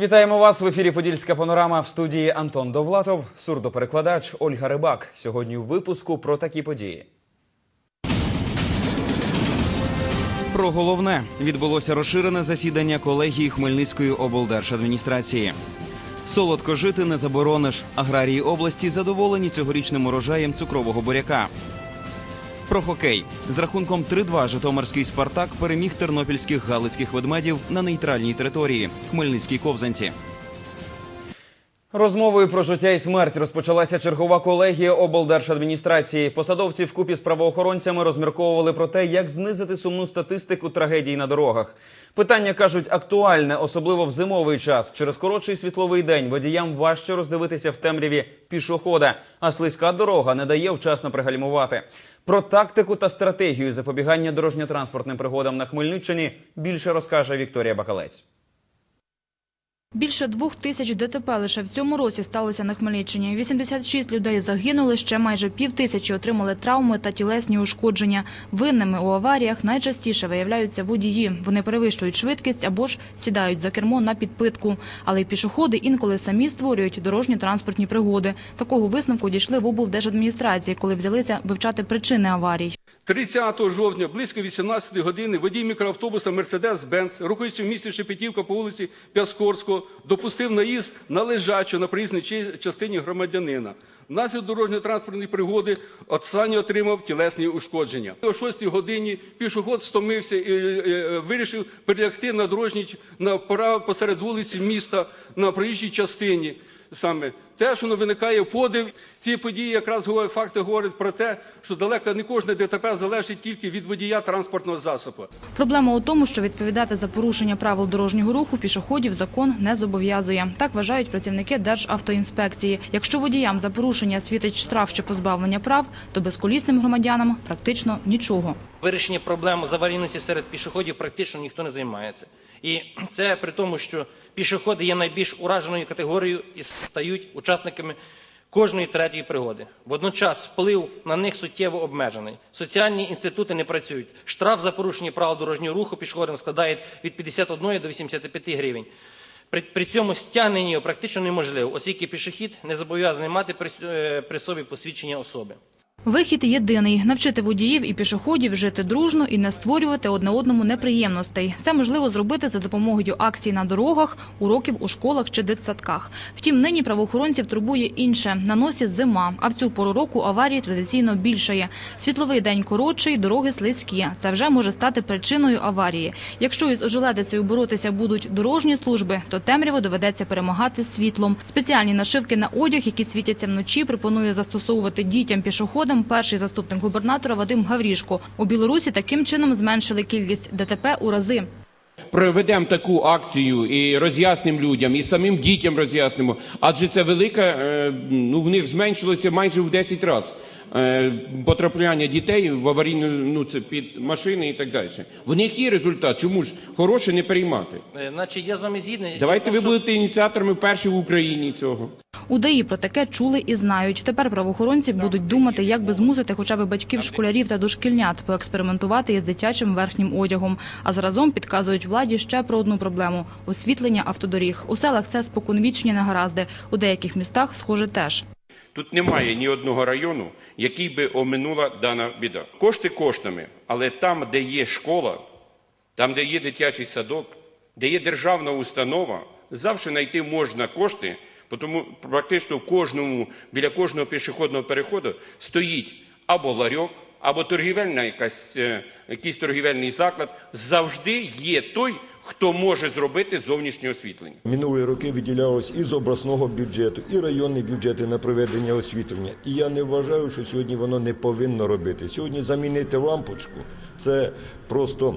Вітаємо вас в ефірі Подільська панорама в студії Антон Довлатов, сурдоперекладач Ольга Рибак. Сьогодні у випуску про такі події. Про головне відбулося розширене засідання колегії Хмельницької облдержадміністрації. Солодко жити не заборониш. Аграрії області задоволені цьогорічним урожаєм цукрового буряка. Про хокей з рахунком 3-2 Житомирський Спартак переміг тернопільських галицьких ведмедів на нейтральній території Хмельницькій Ковзанці. Розмовою про життя і смерть розпочалася чергова колегія облдержадміністрації. Посадовці вкупі з правоохоронцями розмірковували про те, як знизити сумну статистику трагедій на дорогах. Питання кажуть актуальне, особливо в зимовий час. Через коротший світловий день водіям важче роздивитися в темряві пішохода, а слизька дорога не дає вчасно пригальмувати. Про тактику та стратегію запобігання дорожньо-транспортним пригодам на Хмельниччині більше розкаже Вікторія Бакалець. Більше двох тисяч ДТП лише в цьому році сталося на Хмельниччині. 86 людей загинули, ще майже пів тисячі отримали травми та тілесні ушкодження. Винними у аваріях найчастіше виявляються водії. Вони перевищують швидкість або ж сідають за кермо на підпитку. Але й пішоходи інколи самі створюють дорожні транспортні пригоди. Такого висновку дійшли в облдержадміністрації, коли взялися вивчати причини аварій. 30 жовтня близько 18 години водій мікроавтобуса Мерседес-Бенц, рухаючись в місті Шепетівка по вулиці Пяскорського, допустив наїзд на лежачу на проїзній частині громадянина. Внаслідок дорожньо-транспортної пригоди останній отримав тілесні ушкодження. О 6 годині пішоход стомився і вирішив перелягти на дорожній посеред вулиці міста на проїжджій частині. Саме те, що воно виникає подив, ці події якраз факти говорять про те, що далеко не кожне ДТП залежить тільки від водія транспортного засобу. Проблема у тому, що відповідати за порушення правил дорожнього руху пішоходів закон не зобов'язує. Так вважають працівники Державтоінспекції. Якщо водіям за порушення світить штраф чи позбавлення прав, то безколісним громадянам практично нічого. Вирішення проблем з аварійності серед пішоходів практично ніхто не займається. І це при тому, що пішоходи є найбільш ураженою категорією і стають учасниками кожної третьої пригоди. Водночас вплив на них суттєво обмежений. Соціальні інститути не працюють. Штраф за порушення правил дорожнього руху пішоходам складає від 51 до 85 гривень. При, при цьому стягнення практично неможливо, оскільки пішохід не зобов'язаний мати при, е, при собі посвідчення особи. Вихід єдиний – навчити водіїв і пішоходів жити дружно і не створювати одне одному неприємностей. Це можливо зробити за допомогою акцій на дорогах, уроків у школах чи дитсадках. Втім, нині правоохоронців турбує інше. На носі зима, а в цю пору року аварії традиційно більшає. Світловий день коротший, дороги слизькі. Це вже може стати причиною аварії. Якщо із ожеледицею боротися будуть дорожні служби, то темряву доведеться перемагати світлом. Спеціальні нашивки на одяг, які світяться вночі, пропонує застосовувати дітям-пішоходам перший заступник губернатора Вадим Гаврішко. У Білорусі таким чином зменшили кількість ДТП у рази. проведемо таку акцію і роз'яснимо людям, і самим дітям роз'яснимо. Адже це велика, е, ну в них зменшилося майже в 10 разів. Е, Потрапляння дітей в аварійну ну це під машини і так далі. В них є результат. Чому ж хороше не приймати? Е, Значить, я з вами згідний. Давайте ви будете ініціаторами перші в Україні цього. У ДАІ про таке чули і знають. Тепер правоохоронці будуть думати, як би змусити хоча б батьків школярів та дошкільнят поекспериментувати із дитячим верхнім одягом. А заразом підказують владі ще про одну проблему – освітлення автодоріг. У селах це споконвічні негаразди. У деяких містах, схоже, теж. Тут немає ні одного району, який би оминула дана біда. Кошти коштами, але там, де є школа, там, де є дитячий садок, де є державна установа, завжди знайти можна кошти, тому практично кожному, біля кожного пішохідного переходу стоїть або ларьок, або торгівельна якась, е, якийсь торгівельний заклад. Завжди є той, хто може зробити зовнішнє освітлення. Минулі роки виділялось із обласного бюджету, і районні бюджети на проведення освітлення. І я не вважаю, що сьогодні воно не повинно робити. Сьогодні замінити лампочку це просто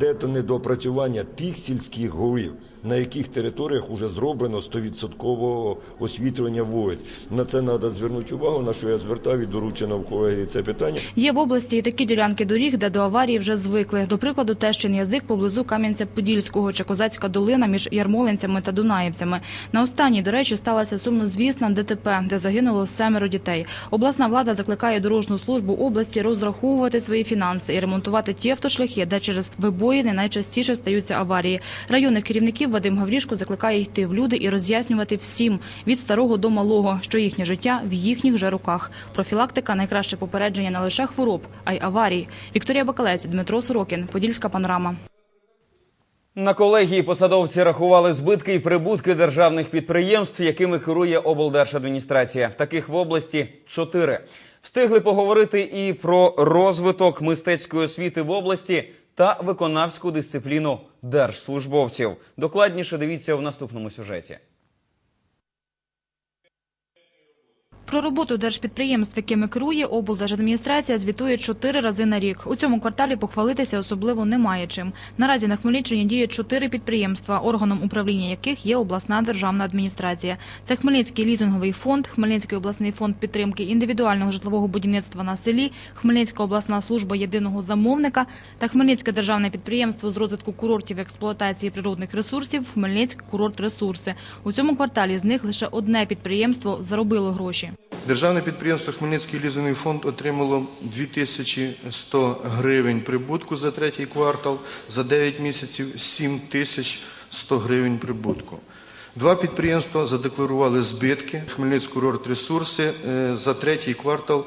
дето недопрацювання тих сільських голів, на яких територіях вже зроблено 100% освітлення вулиць. На це треба звернути увагу, на що я звертав і доручено в колегії це питання. Є в області і такі ділянки доріг, де до аварії вже звикли. До прикладу, Тещин язик поблизу Кам'янця-Подільського. Подільського чи Козацька долина між Ярмолинцями та Дунаївцями. На останній, до речі, сталася сумнозвісна ДТП, де загинуло семеро дітей. Обласна влада закликає дорожню службу області розраховувати свої фінанси і ремонтувати ті автошляхи, де через вибоїни найчастіше стаються аварії. Районних керівників Вадим Гаврішко закликає йти в люди і роз'яснювати всім від старого до малого, що їхнє життя в їхніх же руках. Профілактика найкраще попередження не лише хвороб, а й аварій. Вікторія Бакалець, Дмитро Сорокін, Подільська панорама. На колегії посадовці рахували збитки і прибутки державних підприємств, якими керує облдержадміністрація. Таких в області чотири. Встигли поговорити і про розвиток мистецької освіти в області та виконавську дисципліну держслужбовців. Докладніше дивіться в наступному сюжеті. Про роботу держпідприємств, якими керує облдержадміністрація, звітує чотири рази на рік. У цьому кварталі похвалитися особливо немає чим. Наразі на Хмельниччині діє чотири підприємства, органом управління яких є обласна державна адміністрація. Це Хмельницький лізинговий фонд, Хмельницький обласний фонд підтримки індивідуального житлового будівництва на селі, Хмельницька обласна служба єдиного замовника та Хмельницьке державне підприємство з розвитку курортів експлуатації природних ресурсів Хмельницьк курорт ресурси. У цьому кварталі з них лише одне підприємство заробило гроші. Державне підприємство Хмельницький лізинний фонд отримало 2100 гривень прибутку за третій квартал, за 9 місяців 7100 гривень прибутку. Два підприємства задекларували збитки. Хмельницький курорт ресурси е, за третій квартал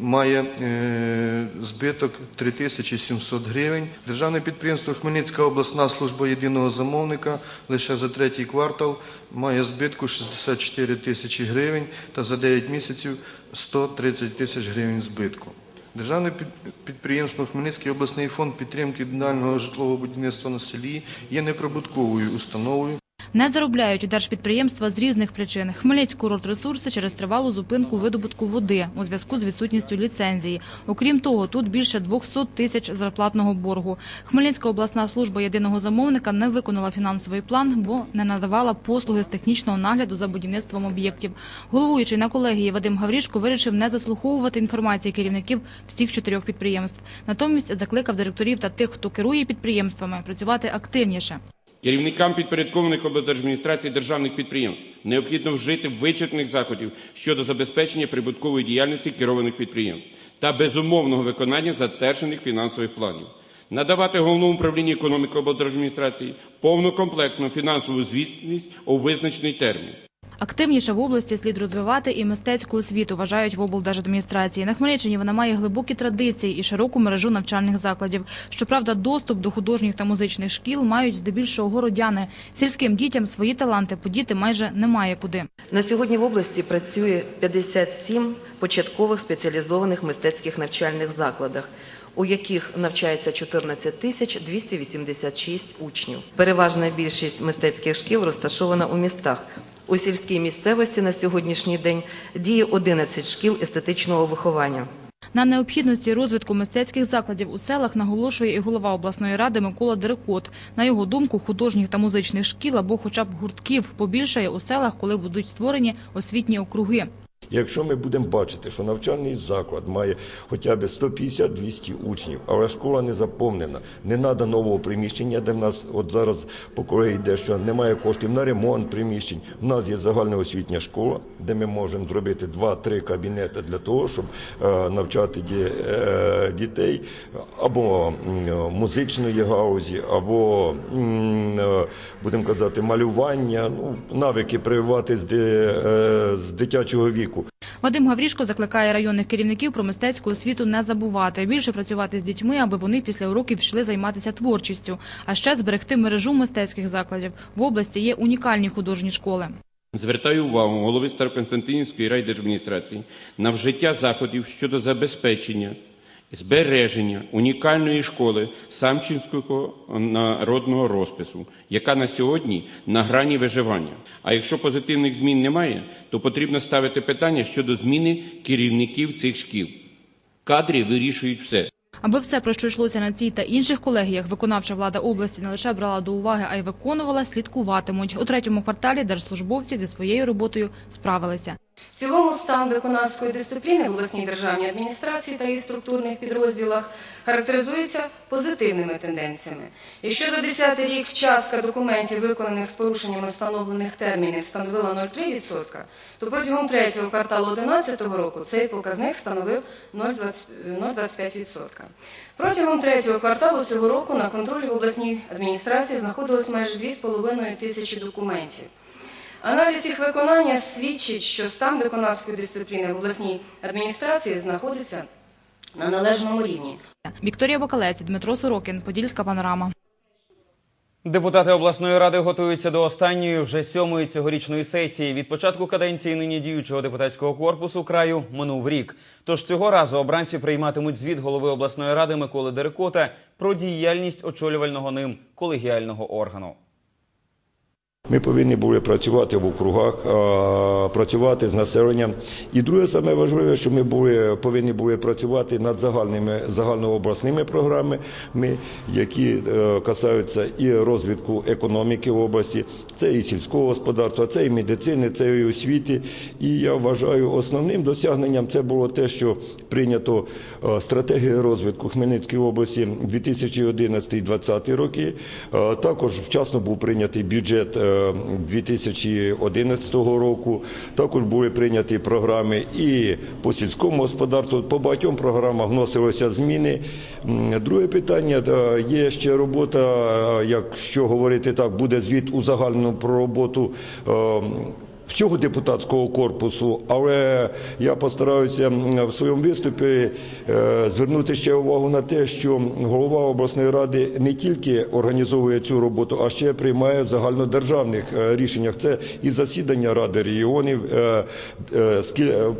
має е, збиток 3700 гривень. Державне підприємство Хмельницька обласна служба єдиного замовника лише за третій квартал має збитку 64 тисячі гривень та за 9 місяців 130 тисяч гривень збитку. Державне під- підприємство Хмельницький обласний фонд підтримки індивідуального житлового будівництва на селі є неприбутковою установою. Не заробляють у держпідприємства з різних причин. Хмельницький курорт ресурси через тривалу зупинку видобутку води у зв'язку з відсутністю ліцензії. Окрім того, тут більше 200 тисяч зарплатного боргу. Хмельницька обласна служба єдиного замовника не виконала фінансовий план, бо не надавала послуги з технічного нагляду за будівництвом об'єктів. Головуючий на колегії Вадим Гаврішко вирішив не заслуховувати інформації керівників всіх чотирьох підприємств. Натомість закликав директорів та тих, хто керує підприємствами, працювати активніше. Керівникам підпорядкованих облдержадміністрацій державних підприємств необхідно вжити вичерпних заходів щодо забезпечення прибуткової діяльності керованих підприємств та безумовного виконання затверджених фінансових планів. Надавати головному управлінню економіки облдержадміністрації повнокомплектну фінансову звітність у визначений термін. Активніше в області слід розвивати і мистецьку освіту, вважають в облдержадміністрації. На Хмельниччині вона має глибокі традиції і широку мережу навчальних закладів. Щоправда, доступ до художніх та музичних шкіл мають здебільшого городяни. Сільським дітям свої таланти подіти майже немає куди. На сьогодні в області працює 57 початкових спеціалізованих мистецьких навчальних закладах, у яких навчається 14 тисяч 286 учнів. Переважна більшість мистецьких шкіл розташована у містах. У сільській місцевості на сьогоднішній день діє 11 шкіл естетичного виховання. На необхідності розвитку мистецьких закладів у селах наголошує і голова обласної ради Микола Дерекот. На його думку, художніх та музичних шкіл або хоча б гуртків побільшає у селах, коли будуть створені освітні округи. Якщо ми будемо бачити, що навчальний заклад має хоча б 150-200 учнів, але школа не заповнена, не треба нового приміщення, де в нас от зараз по колеї йде, що немає коштів на ремонт приміщень. У нас є загальноосвітня школа, де ми можемо зробити 2-3 кабінети для того, щоб е, навчати е, дітей або музичної гаузі, або е, будемо казати, малювання, ну навики прививати з дитячого віку. Вадим Гаврішко закликає районних керівників про мистецьку освіту не забувати, більше працювати з дітьми, аби вони після уроків йшли займатися творчістю, а ще зберегти мережу мистецьких закладів. В області є унікальні художні школи. Звертаю увагу голови Староконстантинівської райдержадміністрації на вжиття заходів щодо забезпечення збереження унікальної школи Самчинського народного розпису, яка на сьогодні на грані виживання. А якщо позитивних змін немає, то потрібно ставити питання щодо зміни керівників цих шкіл. Кадри вирішують все. Аби все, про що йшлося на цій та інших колегіях, виконавча влада області не лише брала до уваги, а й виконувала, слідкуватимуть. У третьому кварталі держслужбовці зі своєю роботою справилися. В цілому стан виконавської дисципліни в обласній державній адміністрації та її структурних підрозділах характеризується позитивними тенденціями. Якщо за 10 рік частка документів, виконаних з порушеннями встановлених термінів, становила 0,3%, то протягом третього кварталу 2011 року цей показник становив 0,25%. Протягом третього кварталу цього року на контролі в обласній адміністрації знаходилось майже 2,5 тисячі документів. Аналіз їх виконання свідчить, що стан виконавської дисципліни в обласній адміністрації знаходиться на належному рівні. Вікторія Бакалець, Дмитро Сорокін, Подільська панорама. Депутати обласної ради готуються до останньої вже сьомої цьогорічної сесії. Від початку каденції нині діючого депутатського корпусу краю минув рік. Тож цього разу обранці прийматимуть звіт голови обласної ради Миколи Дерекота про діяльність очолювального ним колегіального органу. Ми повинні були працювати в округах, працювати з населенням. І друге саме важливе, що ми були, повинні були працювати над загальними загальнообласними програмами, які е, касаються і розвитку економіки в області, це і сільського господарства, це і медицини, це і освіти. І я вважаю, основним досягненням це було те, що прийнято е, стратегію розвитку Хмельницької області 2011-2020 роки. Е, Також вчасно був прийнятий бюджет 2011 року. Також були прийняті програми і по сільському господарству. По багатьом програмах вносилися зміни. Друге питання е, є ще робота, е, якщо говорити так, буде звіт у загальному про роботу. Всього депутатського корпусу, але я постараюся в своєму виступі е, звернути ще увагу на те, що голова обласної ради не тільки організовує цю роботу, а ще приймає в загальнодержавних е, рішеннях. Це і засідання ради регіонів. е,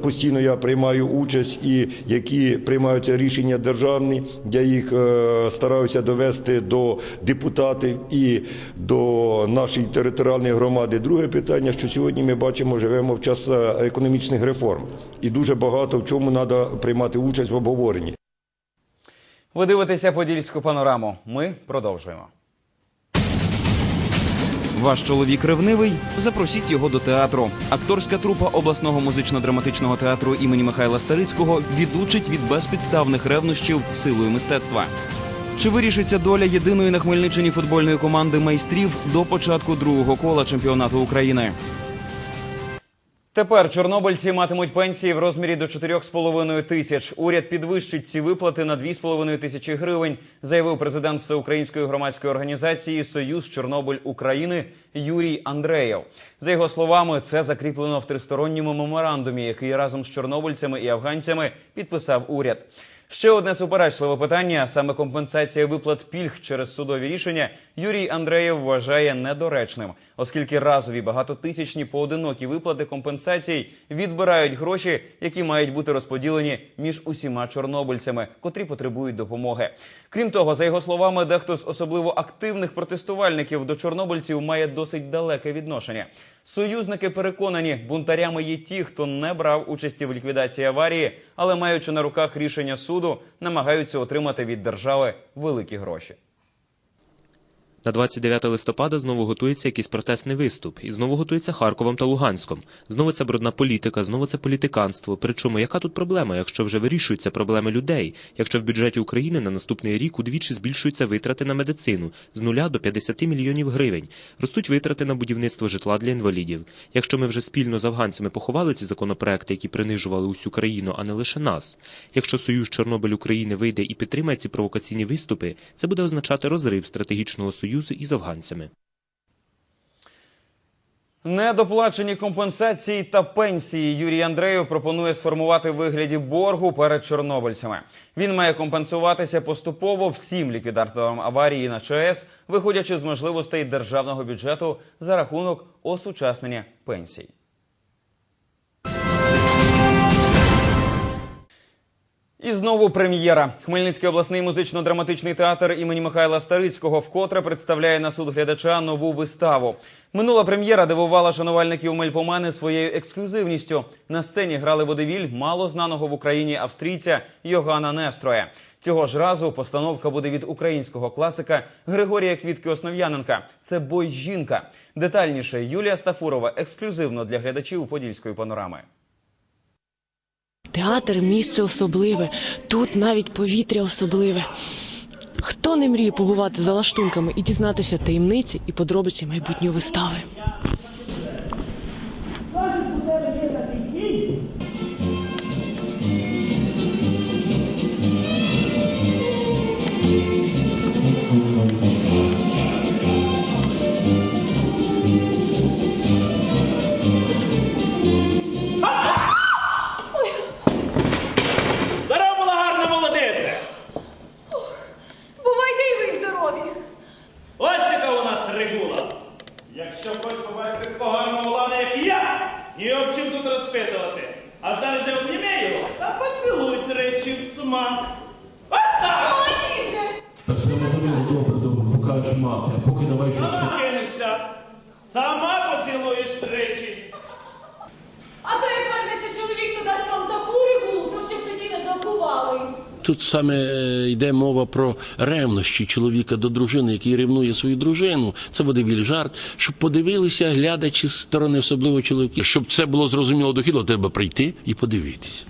Постійно я приймаю участь, і які приймаються рішення державні, я їх стараюся довести до депутатів і до нашої територіальної громади. Друге питання, що сьогодні ми бачимо, живемо в час е, економічних реформ, і дуже багато в чому треба приймати участь в обговоренні. Ви дивитеся подільську панораму. Ми продовжуємо. Ваш чоловік ревнивий? Запросіть його до театру. Акторська трупа обласного музично-драматичного театру імені Михайла Старицького відучить від безпідставних ревнощів силою мистецтва. Чи вирішиться доля єдиної на Хмельниччині футбольної команди майстрів до початку другого кола чемпіонату України? Тепер чорнобильці матимуть пенсії в розмірі до 4,5 тисяч. Уряд підвищить ці виплати на 2,5 тисячі гривень, заявив президент Всеукраїнської громадської організації Союз Чорнобиль України Юрій Андреєв. За його словами, це закріплено в тристоронньому меморандумі, який разом з чорнобильцями і афганцями підписав уряд. Ще одне суперечливе питання саме компенсація виплат пільг через судові рішення Юрій Андреєв вважає недоречним, оскільки разові багатотисячні поодинокі виплати компенсацій відбирають гроші, які мають бути розподілені між усіма чорнобильцями, котрі потребують допомоги. Крім того, за його словами, дехто з особливо активних протестувальників до чорнобильців має досить далеке відношення. Союзники переконані, бунтарями є ті, хто не брав участі в ліквідації аварії, але маючи на руках рішення суду, намагаються отримати від держави великі гроші. На 29 листопада знову готується якийсь протестний виступ, і знову готується Харковом та Луганськом. Знову це брудна політика, знову це політиканство. Причому яка тут проблема, якщо вже вирішуються проблеми людей, якщо в бюджеті України на наступний рік удвічі збільшуються витрати на медицину з нуля до 50 мільйонів гривень, ростуть витрати на будівництво житла для інвалідів. Якщо ми вже спільно з афганцями поховали ці законопроекти, які принижували усю країну, а не лише нас. Якщо Союз Чорнобиль України вийде і підтримає ці провокаційні виступи, це буде означати розрив стратегічного союзу із афганцями. Недоплачені компенсації та пенсії Юрій Андреєв пропонує сформувати в вигляді боргу перед чорнобильцями. Він має компенсуватися поступово всім ліквідаторам аварії на ЧАЕС, виходячи з можливостей державного бюджету за рахунок осучаснення пенсій. Знову прем'єра. Хмельницький обласний музично-драматичний театр імені Михайла Старицького вкотре представляє на суд глядача нову виставу. Минула прем'єра дивувала шанувальників Мельпомени своєю ексклюзивністю. На сцені грали водевіль мало знаного в Україні австрійця Йогана Нестроя. Цього ж разу постановка буде від українського класика Григорія Квітки Основ'яненка. Це бой жінка. Детальніше Юлія Стафурова ексклюзивно для глядачів Подільської панорами. Театр місце особливе, тут навіть повітря особливе. Хто не мріє побувати за лаштунками і дізнатися таємниці і подробиці майбутньої вистави? Тут саме е, йде мова про ревнощі чоловіка до дружини, який ревнує свою дружину. Це буде біль жарт, щоб подивилися глядачі з сторони, особливо чоловіки, щоб це було зрозуміло дохідно, треба прийти і подивитися.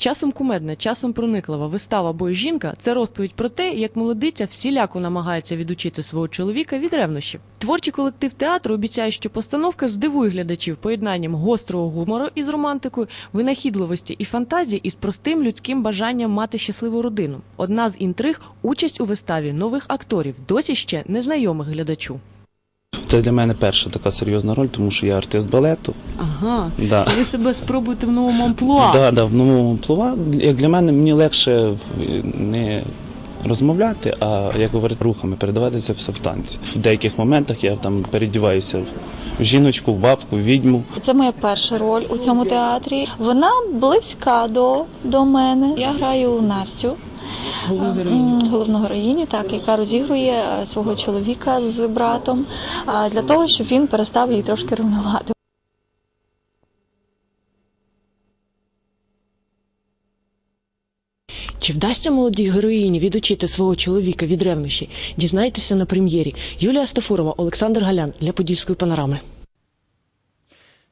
Часом кумедна, часом прониклива вистава «Бой жінка це розповідь про те, як молодиця всіляко намагається відучити свого чоловіка від ревнощів. Творчий колектив театру обіцяє, що постановка здивує глядачів поєднанням гострого гумору із романтикою, винахідливості і фантазії із простим людським бажанням мати щасливу родину. Одна з інтриг участь у виставі нових акторів, досі ще незнайомих глядачу. Це для мене перша така серйозна роль, тому що я артист балету. Ага, Да. ви себе спробуєте в новому амплуа. Да, да, в новому плова. Як для мене, мені легше не розмовляти, а як говорити рухами, передавати це все в танці. В деяких моментах я там передіваюся в жіночку, в бабку, в відьму. Це моя перша роль у цьому театрі. Вона близька до, до мене. Я граю Настю. Головну героїню, так, яка розігрує е, свого чоловіка з братом а, для того, щоб він перестав її трошки ревнувати. Чи вдасться молодій героїні відучити свого чоловіка від ревнощі? Дізнайтеся на прем'єрі. Юлія Стафурова, Олександр Галян для Подільської панорами.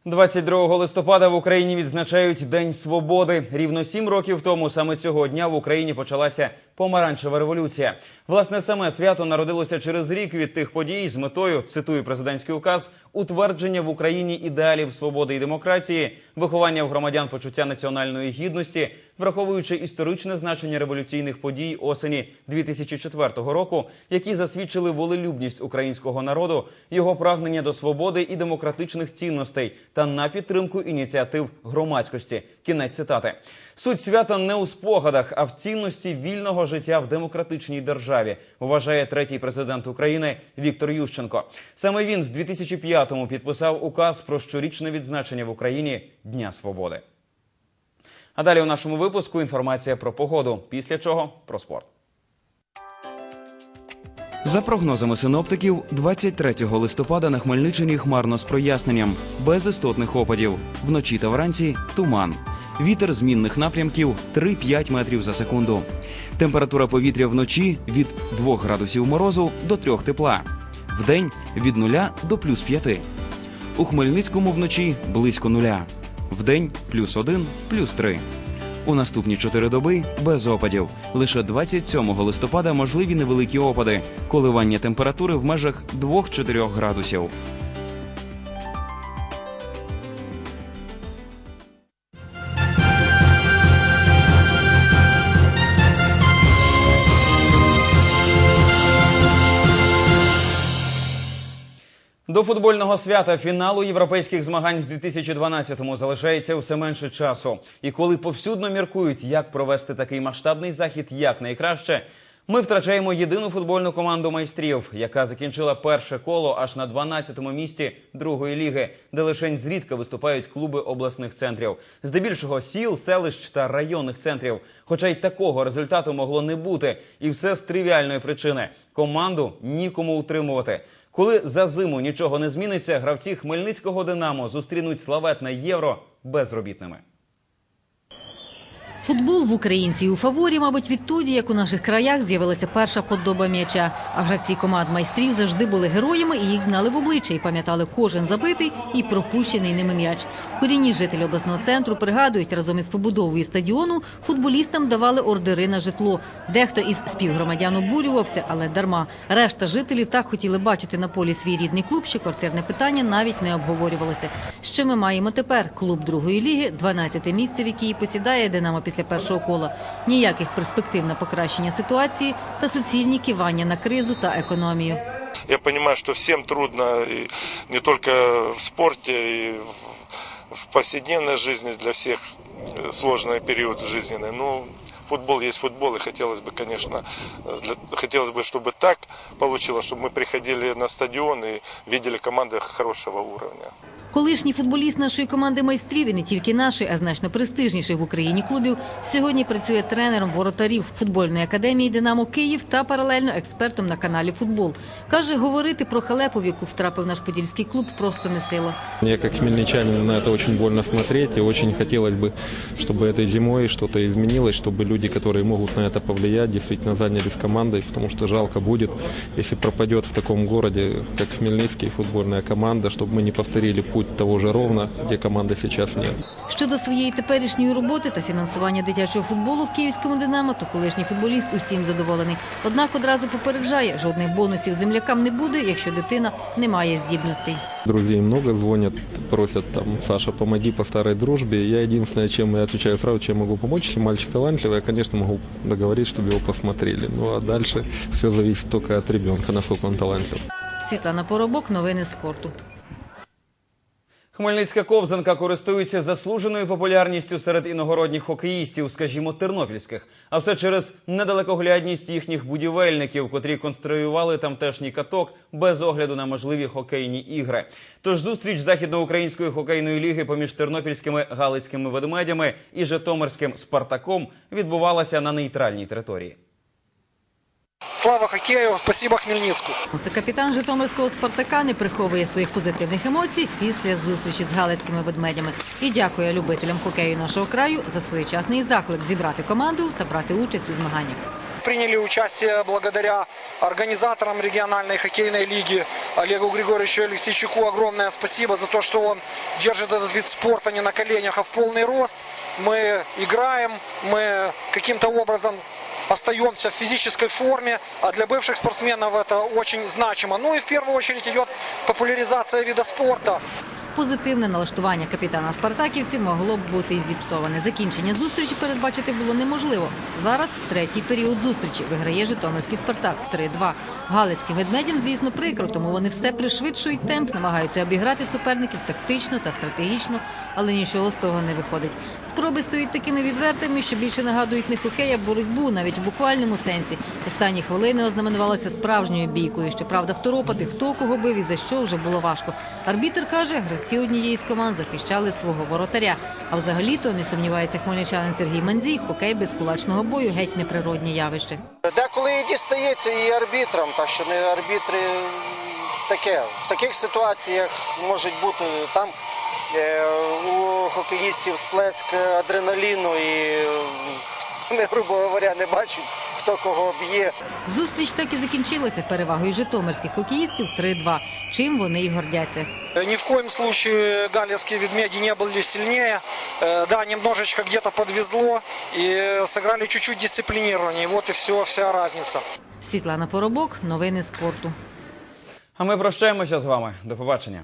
22 листопада в Україні відзначають День Свободи. Рівно сім років тому саме цього дня в Україні почалася помаранчева революція. Власне, саме свято народилося через рік від тих подій з метою, цитую президентський указ, утвердження в Україні ідеалів свободи і демократії, виховання в громадян почуття національної гідності, враховуючи історичне значення революційних подій осені 2004 року, які засвідчили волелюбність українського народу, його прагнення до свободи і демократичних цінностей та на підтримку ініціатив громадськості. Кінець цитати. Суть свята не у спогадах, а в цінності вільного життя в демократичній державі, вважає третій президент України Віктор Ющенко. Саме він в 2005-му підписав указ про щорічне відзначення в Україні Дня Свободи. А далі у нашому випуску інформація про погоду. Після чого про спорт. За прогнозами синоптиків, 23 листопада на Хмельниччині хмарно з проясненням, без істотних опадів. Вночі та вранці туман. Вітер змінних напрямків 3-5 метрів за секунду. Температура повітря вночі від 2 градусів морозу до 3 тепла. Вдень від 0 до плюс 5. У Хмельницькому вночі близько нуля. Вдень плюс 1, плюс 3. У наступні чотири доби без опадів. Лише 27 листопада можливі невеликі опади. Коливання температури в межах 2-4 градусів. До футбольного свята фіналу європейських змагань в 2012-му залишається все менше часу. І коли повсюдно міркують, як провести такий масштабний захід як найкраще, ми втрачаємо єдину футбольну команду майстрів, яка закінчила перше коло аж на 12-му місці другої ліги, де лишень зрідка виступають клуби обласних центрів, здебільшого сіл, селищ та районних центрів. Хоча й такого результату могло не бути, і все з тривіальної причини: команду нікому утримувати. Коли за зиму нічого не зміниться, гравці хмельницького Динамо зустрінуть славетне євро безробітними. Футбол в українців у фаворі, мабуть, відтоді, як у наших краях з'явилася перша подоба м'яча. А гравці команд майстрів завжди були героями і їх знали в обличчя і пам'ятали кожен забитий і пропущений ними м'яч. Корінні жителі обласного центру пригадують, разом із побудовою стадіону футболістам давали ордери на житло. Дехто із співгромадян обурювався, але дарма. Решта жителів так хотіли бачити на полі свій рідний клуб, що квартирне питання навіть не обговорювалося. Що ми маємо тепер? Клуб другої ліги, 12 місце, в якій посідає Динамо після першого кола. Ніяких перспектив на покращення ситуації та суцільні кивання на кризу та економію. Я понимаю, что всем трудно и не только в спорте, и в- в повседневной жизни для всех э, сложный период жизненный. Но футбол есть футбол, и хотелось бы, конечно, э, для- хотелось бы, чтобы так получилось, чтобы мы приходили на стадион и видели команды хорошего уровня. Колишній футболіст нашої команди майстрів і не тільки нашої, а значно престижніших в Україні клубів, сьогодні працює тренером воротарів футбольної академії Динамо Київ та паралельно експертом на каналі Футбол. Каже, говорити про халепу, в яку втрапив наш подільський клуб, просто не сила. Я как хмельничанин на это очень больно смотреть, и очень хотелось бы, чтобы этой зимой что-то изменилось, чтобы люди, которые могут на это повлиять, действительно занялись командой, потому что жалко будет, если пропадет в таком городе, как Хмельницкий, футбольная команда, чтобы мы не повторили путь того же Ровно, где команды сейчас нет. Щодо своєї теперішньої роботи та фінансування дитячого футболу в київському Динамо, то колишній футболіст усім задоволений. Однак одразу попереджає, жодних бонусів землякам не буде, якщо дитина не має здібностей. Друзей много звонят, просят там, Саша, помоги по старой дружбе. Я единственное, чем я отвечаю сразу, чем могу помочь, если мальчик талантливый, я, конечно, могу договорить, чтобы его посмотрели. Ну а дальше все зависит только от ребенка, насколько он талантлив. Світлана Поробок, новини спорту. Хмельницька ковзанка користується заслуженою популярністю серед іногородніх хокеїстів, скажімо, тернопільських. А все через недалекоглядність їхніх будівельників, котрі конструювали тамтешній каток без огляду на можливі хокейні ігри. Тож зустріч західноукраїнської хокейної ліги поміж тернопільськими галицькими ведмедями і житомирським спартаком відбувалася на нейтральній території. Слава хокею, спасибо Хмельницку. Це капітан Житомирського Спартака не приховує своїх позитивних емоцій після зустрічі з галицькими ведмедями і дякує любителям хокею нашого краю за своєчасний заклик зібрати команду та брати участь у змаганнях. Приняли участие благодаря организаторам региональной хоккейной лиги Олегу Григорьевичу Алексейчуку. Огромное спасибо за то, что он держит этот вид спорта не на коленях, а в полный рост. Мы играем, мы каким-то образом остаемся в физической форме, а для бывших спортсменов это очень значимо. Ну и в первую очередь идет популяризация вида спорта. Позитивне налаштування капітана спартаківців могло б бути і зіпсоване. Закінчення зустрічі передбачити було неможливо. Зараз третій період зустрічі виграє Житомирський Спартак 3-2. Галицьким ведмедям, звісно, прикро, тому вони все пришвидшують темп, намагаються обіграти суперників тактично та стратегічно, але нічого з того не виходить. Спроби стають такими відвертими, що більше нагадують не хокей, а боротьбу, навіть в буквальному сенсі. Останні хвилини ознаменувалися справжньою бійкою. Щоправда, второпати, хто кого бив і за що вже було важко. Арбітр каже, гравці однієї з команд захищали свого воротаря. А взагалі-то не сумнівається хмельничанин Сергій Манзій, хокей без кулачного бою геть неприроднє явище. Деколи і дістається і арбітрам, так що не арбітри таке. В таких ситуаціях можуть бути там е, у хокеїстів сплеск адреналіну і е, вони, грубо говоря, не бачать, хто кого б'є. Зустріч так і закінчилася перевагою житомирських хокеїстів 3-2, чим вони й гордяться. Э, Ни в коем случае галицкие ведмеди не были сильнее. Э, Да, немножечко где-то подвезло и сыграли чуть-чуть дисциплинированнее. Вот и все, вся разница. Світлана Поробок, новини спорту. А ми прощаємося з вами. До побачення.